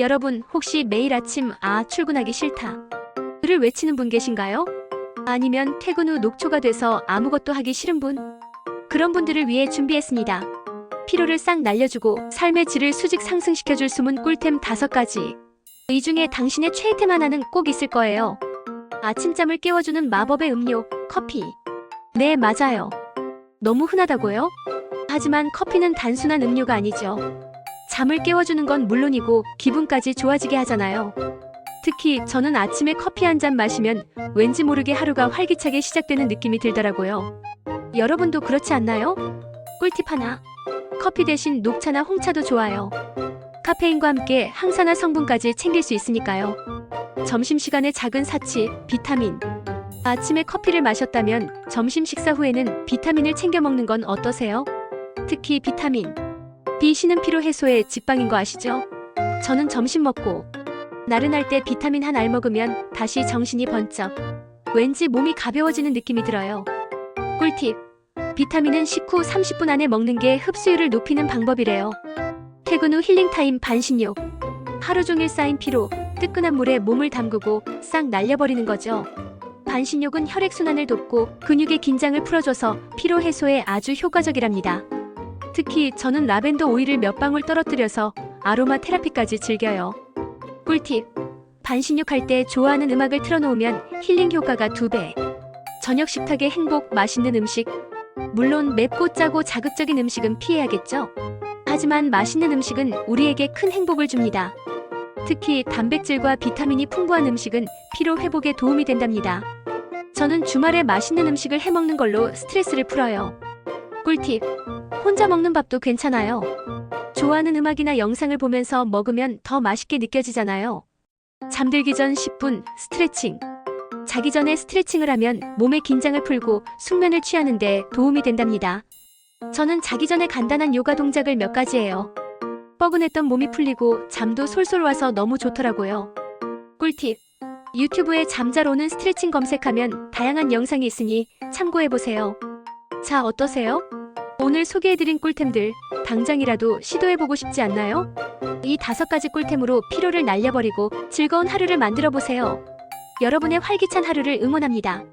여러분, 혹시 매일 아침 아, 출근하기 싫다. 를 외치는 분 계신가요? 아니면 퇴근 후 녹초가 돼서 아무것도 하기 싫은 분? 그런 분들을 위해 준비했습니다. 피로를 싹 날려주고 삶의 질을 수직 상승시켜줄 숨은 꿀템 다섯 가지. 이 중에 당신의 최애템 하나는 꼭 있을 거예요. 아침잠을 깨워주는 마법의 음료, 커피. 네, 맞아요. 너무 흔하다고요? 하지만 커피는 단순한 음료가 아니죠. 잠을 깨워주는 건 물론이고 기분까지 좋아지게 하잖아요. 특히 저는 아침에 커피 한 잔 마시면 왠지 모르게 하루가 활기차게 시작되는 느낌이 들더라고요. 여러분도 그렇지 않나요? 꿀팁 하나. 커피 대신 녹차나 홍차도 좋아요. 카페인과 함께 항산화 성분까지 챙길 수 있으니까요. 점심시간에 작은 사치, 비타민. 아침에 커피를 마셨다면 점심 식사 후에는 비타민을 챙겨 먹는 건 어떠세요? 특히 비타민. 쉬는 피로 해소에 직방인 거 아시죠? 저는 점심 먹고 나른할 때 비타민 한 알 먹으면 다시 정신이 번쩍. 왠지 몸이 가벼워지는 느낌이 들어요. 꿀팁. 비타민은 식후 30분 안에 먹는 게 흡수율을 높이는 방법이래요. 퇴근 후 힐링타임 반신욕. 하루 종일 쌓인 피로, 뜨끈한 물에 몸을 담그고 싹 날려버리는 거죠. 반신욕은 혈액순환을 돕고 근육의 긴장을 풀어줘서 피로 해소에 아주 효과적이랍니다. 특히 저는 라벤더 오일을 몇 방울 떨어뜨려서 아로마 테라피까지 즐겨요. 꿀팁. 반신욕 할 때 좋아하는 음악을 틀어놓으면 힐링 효과가 두 배. 저녁 식탁에 행복, 맛있는 음식. 물론 맵고 짜고 자극적인 음식은 피해야겠죠? 하지만 맛있는 음식은 우리에게 큰 행복을 줍니다. 특히 단백질과 비타민이 풍부한 음식은 피로 회복에 도움이 된답니다. 저는 주말에 맛있는 음식을 해 먹는 걸로 스트레스를 풀어요. 꿀팁. 혼자 먹는 밥도 괜찮아요. 좋아하는 음악이나 영상을 보면서 먹으면 더 맛있게 느껴지잖아요. 잠들기 전 10분 스트레칭. 자기 전에 스트레칭을 하면 몸의 긴장을 풀고 숙면을 취하는데 도움이 된답니다. 저는 자기 전에 간단한 요가 동작을 몇 가지 해요. 뻐근했던 몸이 풀리고 잠도 솔솔 와서 너무 좋더라고요. 꿀팁. 유튜브에 잠잘 오는 스트레칭 검색하면 다양한 영상이 있으니 참고해보세요. 자, 어떠세요? 오늘 소개해드린 꿀템들 당장이라도 시도해보고 싶지 않나요? 이 다섯 가지 꿀템으로 피로를 날려버리고 즐거운 하루를 만들어보세요. 여러분의 활기찬 하루를 응원합니다.